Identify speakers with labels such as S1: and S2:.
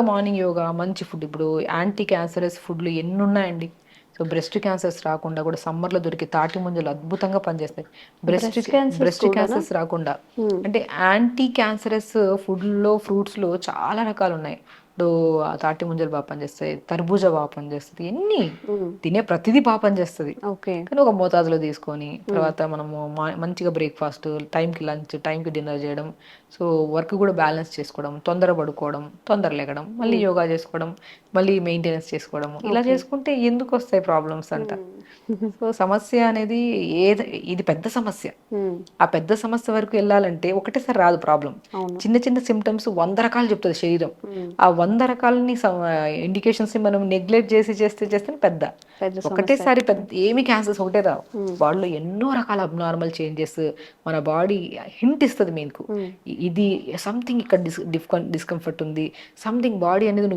S1: అలాగ మార్నింగ్ యోగా మంచి ఫుడ్. ఇప్పుడు యాంటీ క్యాన్సరస్ ఫుడ్లు ఎన్ని ఉన్నాయండి సో బ్రెస్ట్ క్యాన్సర్స్ రాకుండా కూడా సమ్మర్లో దొరికే తాటి ముంజలు అద్భుతంగా పనిచేస్తాయి బ్రెస్ట్ బ్రెస్ట్ క్యాన్సర్స్ రాకుండా. అంటే యాంటీ క్యాన్సరస్ ఫుడ్లో ఫ్రూట్స్లో చాలా రకాలు ఉన్నాయి తాటి ముంజలు బాగా పనిచేస్తాయి తర్బూజా బాగా పనిచేస్తుంది ఎన్ని తినే ప్రతిదీ బాగా పనిచేస్తుంది. కానీ ఒక మోతాదులో తీసుకొని తర్వాత మనము మంచిగా బ్రేక్ఫాస్ట్ టైంకి లంచ్ టైంకి డిన్నర్ చేయడం సో వర్క్ కూడా బ్యాలెన్స్ చేసుకోవడం తొందర పడుకోవడం తొందర లేగడం మళ్ళీ యోగా చేసుకోవడం మళ్ళీ మెయింటెనెన్స్ చేసుకోవడం ఇలా చేసుకుంటే ఎందుకు వస్తాయి ప్రాబ్లమ్స్ అంట. సో సమస్య అనేది ఏది ఇది పెద్ద సమస్య. ఆ పెద్ద సమస్య వరకు వెళ్ళాలంటే ఒకటేసారి రాదు ప్రాబ్లం. చిన్న చిన్న సిమ్టమ్స్ వంద రకాలు చెప్తుంది శరీరం. ఆ వంద రకాలని ఇండికేషన్స్ మనం నెగ్లెక్ట్ చేసి చేస్తే చేస్తే పెద్ద.
S2: పెద్ద
S1: ఒకటేసారి పెద్ద ఏమి క్యాన్సర్స్ ఒకటే రావు. బాడీలో ఎన్నో రకాల అబ్నార్మల్ చేంజెస్ మన బాడీ హింట్ ఇస్తుంది మీకు. ఇది సంథింగ్ ఇక్కడ డిస్ డిస్కంఫర్ట్ ఉంది. సంథింగ్ బాడీ అనేది